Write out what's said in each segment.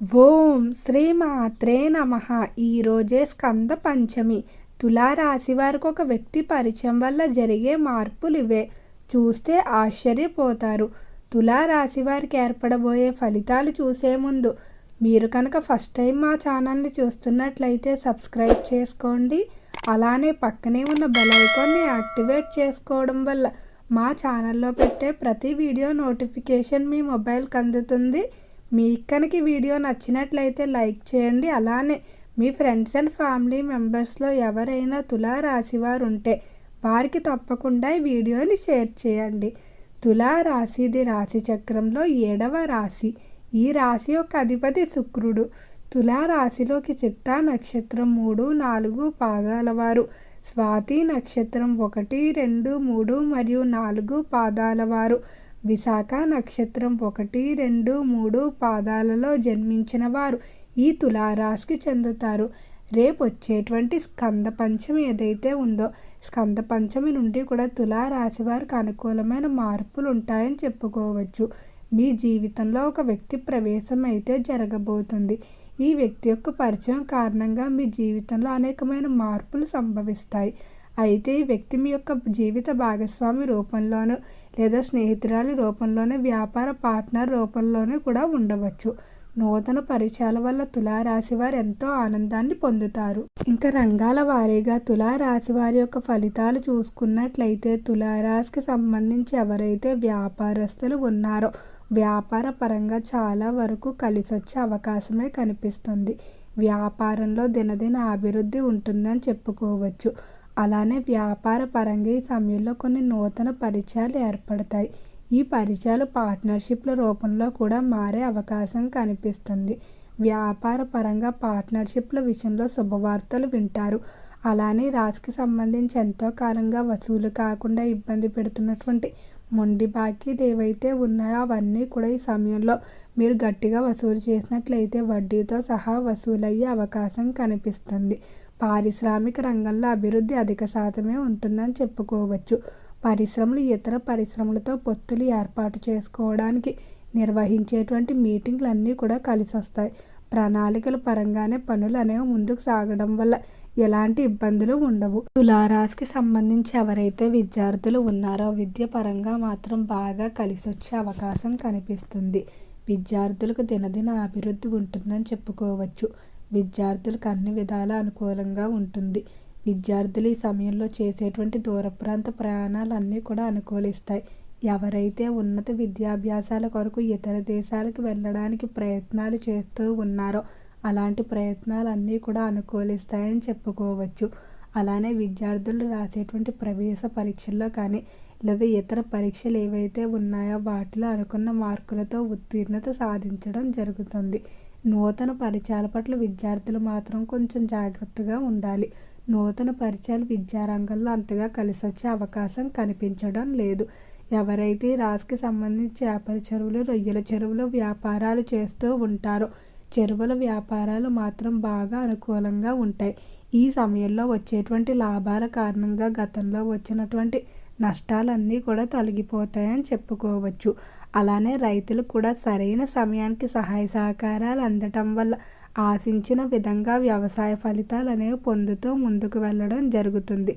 ఓం శ్రీమాత్రే నమ. ఈరోజే స్కంద పంచమి. తులారాశి వారికి ఒక వ్యక్తి పరిచయం వల్ల జరిగే మార్పులు ఇవే. చూస్తే ఆశ్చర్యపోతారు. తులారాశి వారికి ఏర్పడబోయే ఫలితాలు చూసే ముందు మీరు కనుక ఫస్ట్ టైం మా ఛానల్ని చూస్తున్నట్లయితే సబ్స్క్రైబ్ చేసుకోండి. అలానే పక్కనే ఉన్న బెల్ ఐకాన్ని యాక్టివేట్ చేసుకోవడం వల్ల మా ఛానల్లో పెట్టే ప్రతి వీడియో నోటిఫికేషన్ మీ మొబైల్కి అందుతుంది. మీకు కనుక వీడియో నచ్చినట్లయితే లైక్ చేయండి. అలానే మీ ఫ్రెండ్స్ అండ్ ఫ్యామిలీ మెంబర్స్లో ఎవరైనా తులా రాశివారు ఉంటే వారికి తప్పకుండా ఈ వీడియోని షేర్ చేయండి. తులా రాశిది రాశి చక్రంలో ఏడవ రాశి. ఈ రాశి యొక్క అధిపతి శుక్రుడు. తులా రాశిలోకి చిత్తా నక్షత్రం మూడు నాలుగు పాదాల వారు. స్వాతి నక్షత్రం ఒకటి రెండు మూడు మరియు నాలుగు పాదాల వారు. విశాఖ నక్షత్రం ఒకటి రెండు మూడు పాదాలలో జన్మించిన వారు ఈ తులారాశికి చెందుతారు. రేపు వచ్చేటువంటి స్కంద పంచమి ఏదైతే ఉందో స్కంద పంచమి నుండి కూడా తులారాశి వారికి అనుకూలమైన మార్పులు ఉంటాయని చెప్పుకోవచ్చు. మీ జీవితంలో ఒక వ్యక్తి ప్రవేశం అయితే జరగబోతుంది. ఈ వ్యక్తి యొక్క పరిచయం కారణంగా మీ జీవితంలో అనేకమైన మార్పులు సంభవిస్తాయి. అయితే ఈ వ్యక్తి మీ యొక్క జీవిత భాగస్వామి రూపంలోనూ లేదా స్నేహితురాలి రూపంలోనూ వ్యాపార పార్ట్నర్ రూపంలోనూ కూడా ఉండవచ్చు. నూతన పరిచయాల వల్ల తులారాశి వారు ఎంతో ఆనందాన్ని పొందుతారు. ఇంకా రంగాల వారీగా తులారాశి వారి యొక్క ఫలితాలు చూసుకున్నట్లయితే తులారాశికి సంబంధించి ఎవరైతే వ్యాపారస్తులు ఉన్నారో వ్యాపార పరంగా చాలా వరకు కలిసి వచ్చే అవకాశమే కనిపిస్తుంది. వ్యాపారంలో దినదిన అభివృద్ధి ఉంటుందని చెప్పుకోవచ్చు. అలానే వ్యాపార పరంగా ఈ సమయంలో కొన్ని నూతన పరిచయాలు ఏర్పడతాయి. ఈ పరిచయాలు పార్ట్నర్షిప్ల రూపంలో కూడా మారే అవకాశం కనిపిస్తుంది. వ్యాపార పరంగా పార్ట్నర్షిప్ల విషయంలో శుభవార్తలు వింటారు. అలానే రాశికి సంబంధించి ఎంతో కాలంగా వసూలు కాకుండా ఇబ్బంది పెడుతున్నటువంటి మొండి బాకీలు ఏవైతే ఉన్నాయో అవన్నీ కూడా ఈ సమయంలో మీరు గట్టిగా వసూలు చేసినట్లయితే వడ్డీతో సహా వసూలయ్యే అవకాశం కనిపిస్తుంది. పారిశ్రామిక రంగంలో అభివృద్ధి అధిక శాతమే ఉంటుందని చెప్పుకోవచ్చు. పరిశ్రమలు ఇతర పరిశ్రమలతో పొత్తులు ఏర్పాటు చేసుకోవడానికి నిర్వహించేటువంటి మీటింగ్లు అన్నీ కూడా కలిసి వస్తాయి ప్రణాళికల పరంగానే పనులు అనేవి ముందుకు సాగడం వల్ల ఎలాంటి ఇబ్బందులు ఉండవు. తులారాశికి సంబంధించి ఎవరైతే విద్యార్థులు ఉన్నారో విద్య పరంగా మాత్రం బాగా కలిసి వచ్చే అవకాశం కనిపిస్తుంది. విద్యార్థులకు దినదిన అభివృద్ధి ఉంటుందని చెప్పుకోవచ్చు. విద్యార్థులకు అన్ని విధాల అనుకూలంగా ఉంటుంది. విద్యార్థులు ఈ సమయంలో చేసేటువంటి దూర ప్రాంత ప్రయాణాలన్నీ కూడా అనుకూలిస్తాయి. ఎవరైతే ఉన్నత విద్యాభ్యాసాల కొరకు ఇతర దేశాలకు వెళ్ళడానికి ప్రయత్నాలు చేస్తూ ఉన్నారో అలాంటి ప్రయత్నాలన్నీ కూడా అనుకూలిస్తాయని చెప్పుకోవచ్చు. అలానే విద్యార్థులు రాసేటువంటి ప్రవేశ పరీక్షల్లో కానీ లేదా ఇతర పరీక్షలు ఏవైతే ఉన్నాయో వాటిలో అనుకున్న మార్కులతో ఉత్తీర్ణత సాధించడం జరుగుతుంది. నూతన పరిచయాల పట్ల విద్యార్థులు మాత్రం కొంచెం జాగ్రత్తగా ఉండాలి. నూతన పరిచయాలు విద్యారంగంలో అంతగా కలిసి వచ్చే అవకాశం కనిపించడం లేదు. ఎవరైతే రాస్కి సంబంధించి చేపల చెరువులు రొయ్యల చెరువులు వ్యాపారాలు చేస్తూ ఉంటారో చెరువుల వ్యాపారాలు మాత్రం బాగా అనుకూలంగా ఉంటాయి. ఈ సమయంలో వచ్చేటువంటి లాభాల కారణంగా గతంలో వచ్చినటువంటి నష్టాలన్నీ కూడా తొలగిపోతాయని చెప్పుకోవచ్చు. అలానే రైతులు కూడా సరైన సమయానికి సహాయ సహకారాలు అందటం వల్ల ఆశించిన విధంగా వ్యవసాయ ఫలితాలు అనేవి పొందుతూ ముందుకు వెళ్ళడం జరుగుతుంది.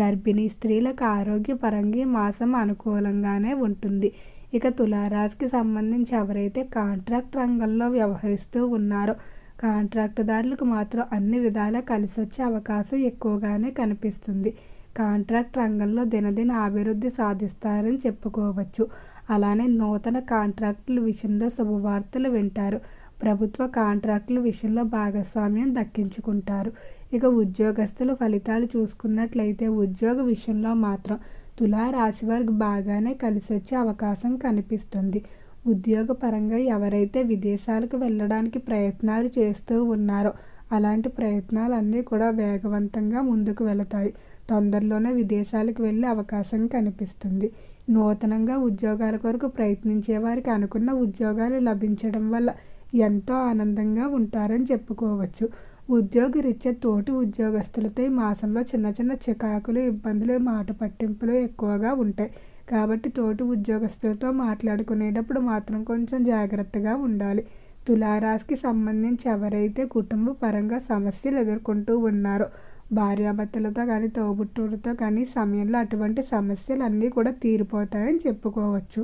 గర్భిణీ స్త్రీలకు ఆరోగ్యపరంగా మాసం అనుకూలంగానే ఉంటుంది. ఇక తులారాశికి సంబంధించి ఎవరైతే కాంట్రాక్ట్ రంగంలో వ్యవహరిస్తూ ఉన్నారో కాంట్రాక్టుదారులకు మాత్రం అన్ని విధాలా కలిసి వచ్చే అవకాశం ఎక్కువగానే కనిపిస్తుంది. కాంట్రాక్ట్ రంగంలో దినదిన అభివృద్ధి సాధిస్తారని చెప్పుకోవచ్చు. అలానే నూతన కాంట్రాక్టుల విషయంలో శుభవార్తలు వింటారు. ప్రభుత్వ కాంట్రాక్టుల విషయంలో భాగస్వామ్యం దక్కించుకుంటారు. ఇక ఉద్యోగస్తుల ఫలితాలు చూసుకున్నట్లయితే ఉద్యోగ విషయంలో మాత్రం తులారాశి వారికి బాగానే కలిసి వచ్చే అవకాశం కనిపిస్తుంది. ఉద్యోగపరంగా ఎవరైతే విదేశాలకు వెళ్ళడానికి ప్రయత్నాలు చేస్తూ ఉన్నారో అలాంటి ప్రయత్నాలన్నీ కూడా వేగవంతంగా ముందుకు వెళతాయి. తొందరలోనే విదేశాలకు వెళ్ళే అవకాశం కనిపిస్తుంది. నూతనంగా ఉద్యోగాల కొరకు ప్రయత్నించే వారికి అనుకున్న ఉద్యోగాలు లభించడం వల్ల ఎంతో ఆనందంగా ఉంటారని చెప్పుకోవచ్చు. ఉద్యోగరీత్యా తోటి ఉద్యోగస్తులతో ఈ మాసంలో చిన్న చిన్న చికాకులు ఇబ్బందులు మాట పట్టింపులు ఎక్కువగా ఉంటాయి. కాబట్టి తోటి ఉద్యోగస్తులతో మాట్లాడుకునేటప్పుడు మాత్రం కొంచెం జాగ్రత్తగా ఉండాలి. తులారాశికి సంబంధించి ఎవరైతే కుటుంబ పరంగా సమస్యలు ఎదుర్కొంటూ ఉన్నారో భార్యాభర్తలతో కానీ తోబుట్టువులతో కానీ సమయంలో అటువంటి సమస్యలు అన్నీ కూడా తీరిపోతాయని చెప్పుకోవచ్చు.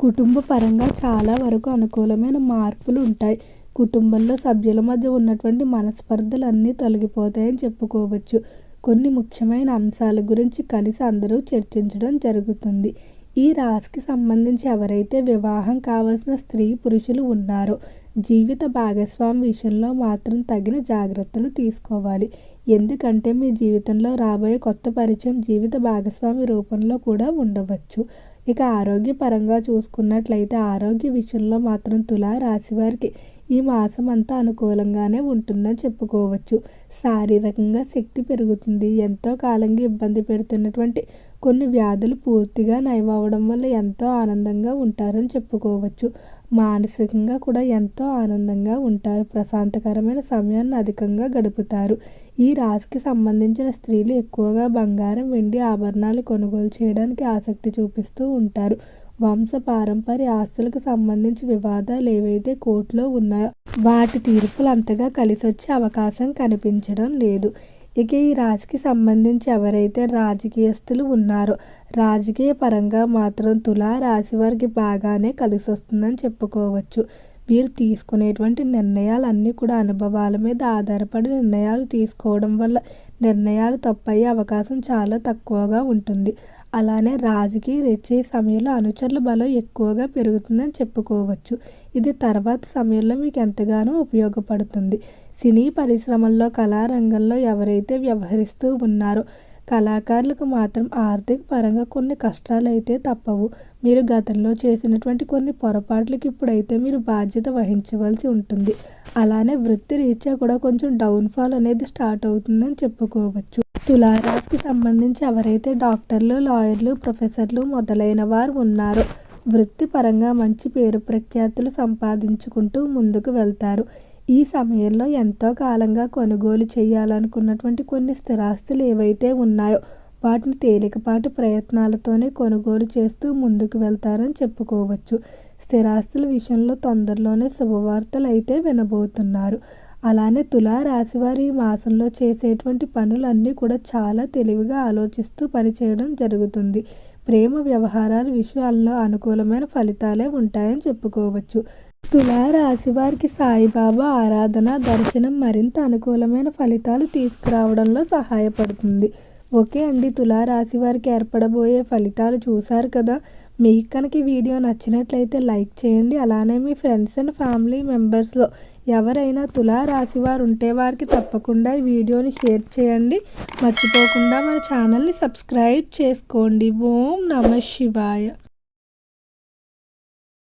కుటుంబ పరంగా చాలా వరకు అనుకూలమైన మార్పులు ఉంటాయి కుటుంబంలో సభ్యుల మధ్య ఉన్నటువంటి మనస్పర్ధలు అన్నీ తొలగిపోతాయని చెప్పుకోవచ్చు. కొన్ని ముఖ్యమైన అంశాల గురించి కలిసి అందరూ చర్చించడం జరుగుతుంది. ఈ రాశికి సంబంధించి ఎవరైతే వివాహం కావాల్సిన స్త్రీ పురుషులు ఉన్నారో జీవిత భాగస్వామి విషయంలో మాత్రం తగిన జాగ్రత్తలు తీసుకోవాలి. ఎందుకంటే మీ జీవితంలో రాబోయే కొత్త పరిచయం జీవిత భాగస్వామి రూపంలో కూడా ఉండవచ్చు. ఇక ఆరోగ్యపరంగా చూసుకున్నట్లయితే ఆరోగ్య విషయంలో మాత్రం తులా రాశి వారికి ఈ మాసం అంతా అనుకూలంగానే ఉంటుందని చెప్పుకోవచ్చు. శారీరకంగా శక్తి పెరుగుతుంది. ఎంతో కాలంగా ఇబ్బంది పెడుతున్నటువంటి కొన్ని వ్యాధులు పూర్తిగా నయమవడం వల్ల ఎంతో ఆనందంగా ఉంటారని చెప్పుకోవచ్చు. మానసికంగా కూడా ఎంతో ఆనందంగా ఉంటారు. ప్రశాంతకరమైన సమయాన్ని అధికంగా గడుపుతారు. ఈ రాశికి సంబంధించిన స్త్రీలు ఎక్కువగా బంగారం వెండి ఆభరణాలు కొనుగోలు చేయడానికి ఆసక్తి చూపిస్తూ ఉంటారు. వంశ పారంపర్య ఆస్తులకు సంబంధించి వివాదాలు ఏవైతే కోర్టులో ఉన్నాయో వాటి తీర్పులు అంతగా కలిసి వచ్చే అవకాశం కనిపించడం లేదు. ఇక ఈ రాశికి సంబంధించి ఎవరైతే రాజకీయస్తులు ఉన్నారో రాజకీయ పరంగా మాత్రం తులా రాశి వారికి బాగానే కలిసి వస్తుందని చెప్పుకోవచ్చు. మీరు తీసుకునేటువంటి నిర్ణయాలన్నీ కూడా అనుభవాల మీద ఆధారపడి నిర్ణయాలు తీసుకోవడం వల్ల నిర్ణయాలు తప్పయ్యే అవకాశం చాలా తక్కువగా ఉంటుంది. అలానే రాజకీయ రీత్యా సమయంలో అనుచరుల బలం ఎక్కువగా పెరుగుతుందని చెప్పుకోవచ్చు. ఇది తర్వాత సమయంలో మీకు ఎంతగానో ఉపయోగపడుతుంది. సినీ పరిశ్రమల్లో కళారంగంలో ఎవరైతే వ్యవహరిస్తూ ఉన్నారో కళాకారులకు మాత్రం ఆర్థిక పరంగా కొన్ని కష్టాలు అయితే తప్పవు. మీరు గతంలో చేసినటువంటి కొన్ని పొరపాట్లకు ఇప్పుడైతే మీరు బాధ్యత వహించవలసి ఉంటుంది. అలానే వృత్తి రీత్యా కూడా కొంచెం డౌన్ఫాల్ అనేది స్టార్ట్ అవుతుందని చెప్పుకోవచ్చు. తులారాశికి సంబంధించి ఎవరైతే డాక్టర్లు లాయర్లు ప్రొఫెసర్లు మొదలైన వారు ఉన్నారో వృత్తిపరంగా మంచి పేరు ప్రఖ్యాతులు సంపాదించుకుంటూ ముందుకు వెళ్తారు. ఈ సమయంలో ఎంతో కాలంగా కొనుగోలు చేయాలనుకున్నటువంటి కొన్ని స్థిరాస్తులు ఏవైతే ఉన్నాయో వాటిని తేలికపాటి ప్రయత్నాలతోనే కొనుగోలు చేస్తూ ముందుకు వెళ్తారని చెప్పుకోవచ్చు. స్థిరాస్తుల విషయంలో తొందరలోనే శుభవార్తలు అయితే వినబోతున్నారు. అలానే తులారాశివారి ఈ మాసంలో చేసేటువంటి పనులన్నీ కూడా చాలా తెలివిగా ఆలోచిస్తూ పనిచేయడం జరుగుతుంది. ప్రేమ వ్యవహారాల విషయాల్లో అనుకూలమైన ఫలితాలే ఉంటాయని చెప్పుకోవచ్చు. తులారాశి వారికి సాయిబాబా ఆరాధన దర్శనం మరింత అనుకూలమైన ఫలితాలు తీసుకురావడంలో సహాయపడుతుంది. ఓకే అండి తులారాశి వారికి ఏర్పడబోయే ఫలితాలు చూశారు కదా? మీకు కనుక ఈ వీడియో నచ్చినట్లయితే లైక్ చేయండి. అలానే మీ ఫ్రెండ్స్ అండ్ ఫ్యామిలీ మెంబర్స్లో ఎవరైనా తులా రాశి వారు ఉంటే వారికి తప్పకుండా ఈ వీడియోని షేర్ చేయండి. మర్చిపోకుండా మన ఛానల్ని సబ్స్క్రైబ్ చేసుకోండి. ఓం నమ శివాయ.